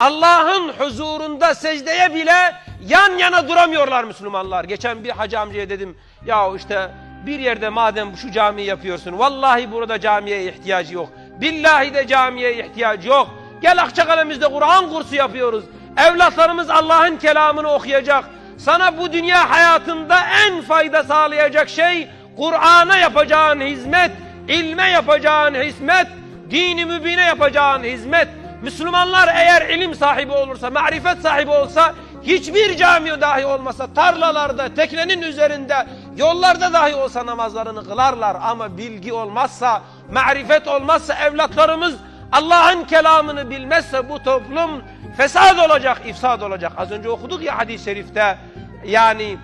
Allah'ın huzurunda secdeye bile yan yana duramıyorlar Müslümanlar. Geçen bir hacı amcaya dedim ya işte bir yerde madem şu camiyi yapıyorsun vallahi burada camiye ihtiyacı yok. Billahi de camiye ihtiyacı yok. Gel Akçakale'mizde Kur'an kursu yapıyoruz. Evlatlarımız Allah'ın kelamını okuyacak. Sana bu dünya hayatında en fayda sağlayacak şey Kur'an'a yapacağın hizmet, ilme yapacağın hizmet, dini mübine yapacağın hizmet. Müslümanlar eğer ilim sahibi olursa, marifet sahibi olsa, hiçbir cami dahi olmasa, tarlalarda, teknenin üzerinde, yollarda dahi olsa namazlarını kılarlar. Ama bilgi olmazsa, marifet olmazsa evlatlarımız Allah'ın kelamını bilmezse bu toplum fesad olacak, ifsad olacak. Az önce okuduk ya hadis-i şerifte, yani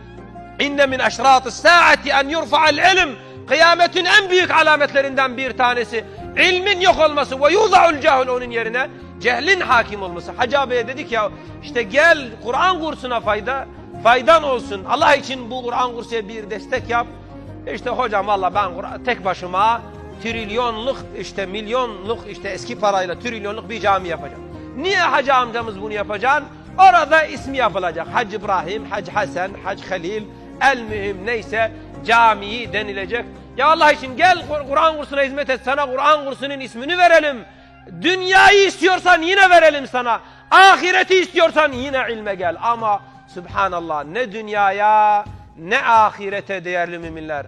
İnne min eşratı saati en yurfa'al ilim. Kıyametin en büyük alametlerinden bir tanesi. ilmin yok olması ve yuza'ul cahil onun yerine cehlin hakim olması. Hacı abiye dedik ya işte gel Kur'an kursuna fayda, faydan olsun. Allah için bu Kur'an kursuya bir destek yap. İşte hocam valla ben tek başıma trilyonluk işte milyonluk işte eski parayla trilyonluk bir cami yapacağım. Niye hacı amcamız bunu yapacaksın? Orada ismi yapılacak. Hac İbrahim, Hac Hasan, Hac Halil, el mühim neyse camii denilecek. Ya Allah için gel Kur- Kur'an kursuna hizmet et. Sana Kur'an kursunun ismini verelim. Dünyayı istiyorsan yine verelim sana. Ahireti istiyorsan yine ilme gel. Ama Subhanallah ne dünyaya ne ahirete değerli müminler.